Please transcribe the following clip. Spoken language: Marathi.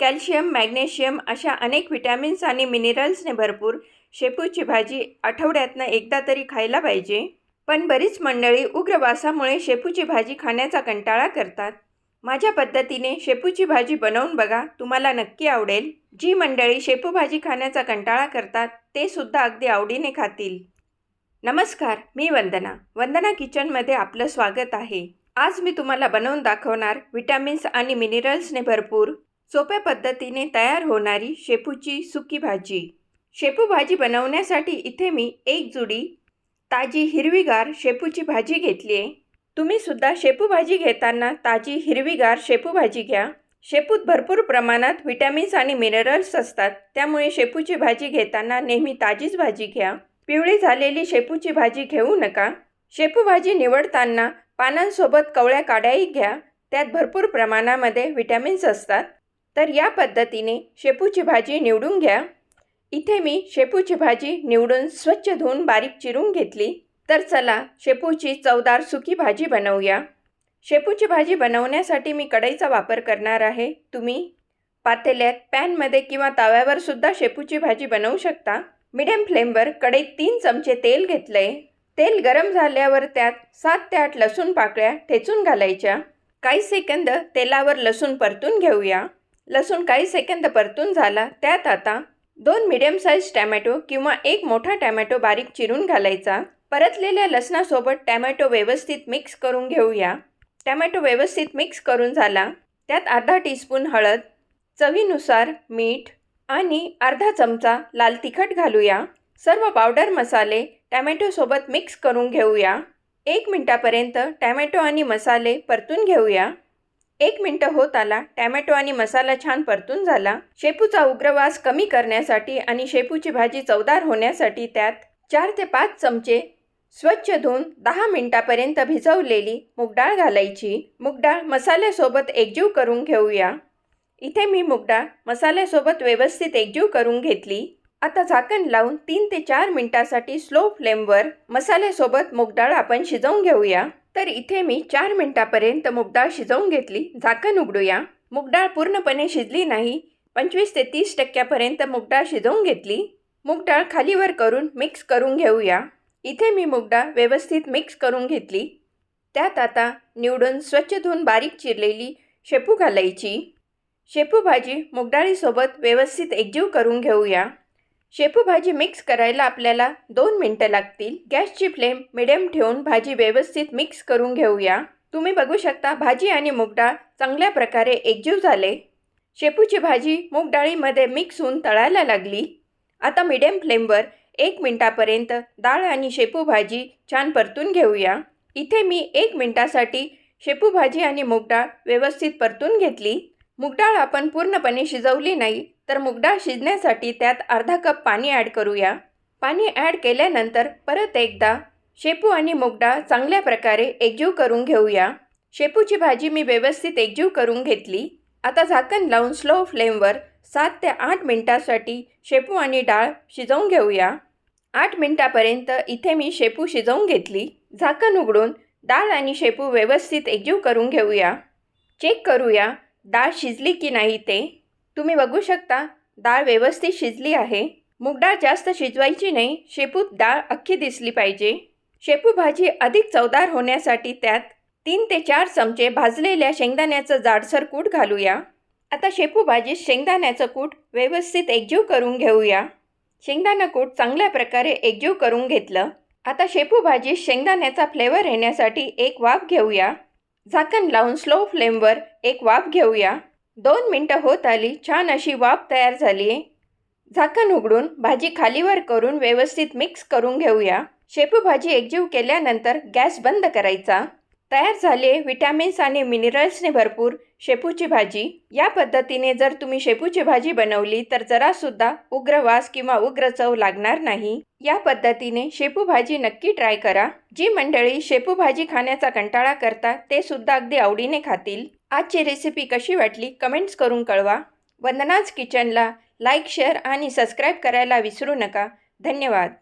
कॅल्शियम मॅग्नेशियम अशा अनेक व्हिटॅमिन्स आणि मिनरल्सने भरपूर शेपूची भाजी आठवड्यातनं एकदा तरी खायला पाहिजे. पण बरीच मंडळी उग्र वासामुळे शेपूची भाजी खाण्याचा कंटाळा करतात. माझ्या पद्धतीने शेपूची भाजी बनवून बघा तुम्हाला नक्की आवडेल. जी मंडळी शेपू भाजी खाण्याचा कंटाळा करतात ते सुद्धा अगदी आवडीने खातील. नमस्कार मी वंदना. वंदना किचनमध्ये आपलं स्वागत आहे. आज मी तुम्हाला बनवून दाखवणार व्हिटॅमिन्स आणि मिनरल्सने भरपूर सोप्या पद्धतीने तयार होणारी शेपूची सुकी भाजी. शेपू भाजी बनवण्यासाठी इथे मी एक जुडी ताजी हिरवीगार शेपूची भाजी घेतली आहे. तुम्ही सुद्धा शेपू भाजी घेताना ताजी हिरवीगार शेपू भाजी घ्या. शेपूत भरपूर प्रमाणात व्हिटॅमिन्स आणि मिनरल्स असतात. त्यामुळे शेपूची भाजी घेताना नेहमी ताजीच भाजी घ्या. पिवळी झालेली शेपूची भाजी घेऊ नका. शेपू भाजी निवडताना पानांसोबत कवळ्या काड्याही घ्या. त्यात भरपूर प्रमाणामध्ये व्हिटॅमिन्स असतात. तर या पद्धतीने शेपूची भाजी निवडून घ्या. इथे मी शेपूची भाजी निवडून स्वच्छ धुवून बारीक चिरून घेतली. तर चला शेपूची चवदार सुकी भाजी बनवूया. शेपूची भाजी बनवण्यासाठी मी कढईचा वापर करणार आहे. तुम्ही पातेल्यात पॅनमध्ये किंवा तव्यावरसुद्धा शेपूची भाजी बनवू शकता. मिडियम फ्लेमवर कढईत तीन चमचे तेल घेतलंय तेल गरम झाल्यावर त्यात सात ते आठ लसूण पाकळ्या ठेचून घालायच्या. काही सेकंद तेलावर लसूण परतून घेऊया. लसूण काही सेकंद परतून झाला त्यात आता दोन मिडियम साईज टॅमॅटो किंवा एक मोठा टॅमॅटो बारीक चिरून घालायचा. परतलेल्या लसणासोबत टॅमॅटो व्यवस्थित मिक्स करून घेऊया. टॅमॅटो व्यवस्थित मिक्स करून झाला. त्यात अर्धा टीस्पून हळद चवीनुसार मीठ आणि अर्धा चमचा लाल तिखट घालूया. सर्व पावडर मसाले टॅमॅटोसोबत मिक्स करून घेऊया. एक मिनटापर्यंत टॅमॅटो आणि मसाले परतून घेऊया. एक मिनटं होत आला. टॅमॅटो आणि मसाला छान परतून झाला. शेपूचा उग्रवास कमी करण्यासाठी आणि शेपूची भाजी चवदार होण्यासाठी त्यात चार ते पाच चमचे स्वच्छ धुवून दहा मिनटापर्यंत भिजवलेली मुगडाळ घालायची. मुगडाळ मसाल्यासोबत एकजीव करून घेऊया. इथे मी मुगडाळ मसाल्यासोबत व्यवस्थित एकजीव करून घेतली. आता झाकण लावून तीन ते चार मिनटासाठी स्लो फ्लेमवर मसाल्यासोबत मुगडाळ आपण शिजवून घेऊया. तर इथे मी चार मिनटापर्यंत मुगडाळ शिजवून घेतली. झाकण उघडूया. मुगडाळ पूर्णपणे शिजली नाही. पंचवीस ते तीस टक्क्यापर्यंत मुगडाळ शिजवून घेतली. मुगडाळ खालीवर करून मिक्स करून घेऊया. इथे मी मुगडाळ व्यवस्थित मिक्स करून घेतली. त्यात आता निवडून स्वच्छ धुवून बारीक चिरलेली शेपू घालायची. शेपू भाजी मुगडाळीसोबत व्यवस्थित एकजीव करून घेऊया. शेपू भाजी मिक्स करायला आपल्याला दोन मिनटं लागतील. गॅसची फ्लेम मिडियम ठेवून भाजी व्यवस्थित मिक्स करून घेऊया. तुम्ही बघू शकता भाजी आणि मुगडाळ चांगल्या प्रकारे एकजीव झाले. शेपूची भाजी मुगडाळीमध्ये मिक्स होऊन तळायला लागली. आता मिडियम फ्लेमवर एक मिनटापर्यंत डाळ आणि शेपू भाजी छान परतून घेऊया. इथे मी एक मिनटासाठी शेपू भाजी आणि मुगडाळ व्यवस्थित परतून घेतली. मुगडाळ आपण पूर्णपणे शिजवली नाही तर मुगडाळ शिजण्यासाठी त्यात अर्धा कप पाणी ॲड करूया. पाणी ॲड केल्यानंतर परत एकदा शेपू आणि मुगडाळ चांगल्या प्रकारे एकजीव करून घेऊया. शेपूची भाजी मी व्यवस्थित एकजीव करून घेतली. आता झाकण लावून स्लो फ्लेमवर सात ते आठ मिनटासाठी शेपू आणि डाळ शिजवून घेऊया. आठ मिनटापर्यंत इथे मी शेपू शिजवून घेतली. झाकण उघडून डाळ आणि शेपू व्यवस्थित एकजीव करून घेऊया. चेक करूया. डाळ शिजली की नाही ते? तुम्ही बघू शकता डाळ व्यवस्थित शिजली आहे. मूगडाळ जास्त शिजवायची नाही शेपूत डाळ अख्खी दिसली पाहिजे. शेपू भाजी अधिक चवदार होण्यासाठी त्यात तीन ते चार चमचे भाजलेल्या शेंगदाण्याचं जाडसर कूट घालूया. आता शेपू भाजीत शेंगदाण्याचं कूट व्यवस्थित एकजीव करून घेऊया. शेंगदाणा कूट चांगल्या प्रकारे एकजीव करून घेतलं. आता शेपू भाजीत शेंगदाण्याचा फ्लेवर येण्यासाठी एक वाफ घेऊया. झाकण लावून स्लो फ्लेमवर एक वाफ घेऊया. दोन मिनटं होत आली छान अशी वाफ तयार झाली आहे. झाकण उघडून भाजी खालीवर करून व्यवस्थित मिक्स करून घेऊया. शेपू भाजी एकजीव केल्यानंतर गॅस बंद करायचा. तयार झाले विटॅमिन्स आणि मिनरल्सने भरपूर शेपूची भाजी. या पद्धतीने जर तुम्ही शेपूची भाजी बनवली तर जरासुद्धा उग्र वास किंवा उग्र चव लागणार नाही. या पद्धतीने शेपू भाजी नक्की ट्राय करा. जी मंडळी शेपू भाजी खाण्याचा कंटाळा करतात ते सुद्धा अगदी आवडीने खातील. आजची रेसिपी कशी वाटली कमेंट्स करून कळवा. वंदनाज किचनला लाईक शेअर आणि सबस्क्राईब करायला विसरू नका. धन्यवाद.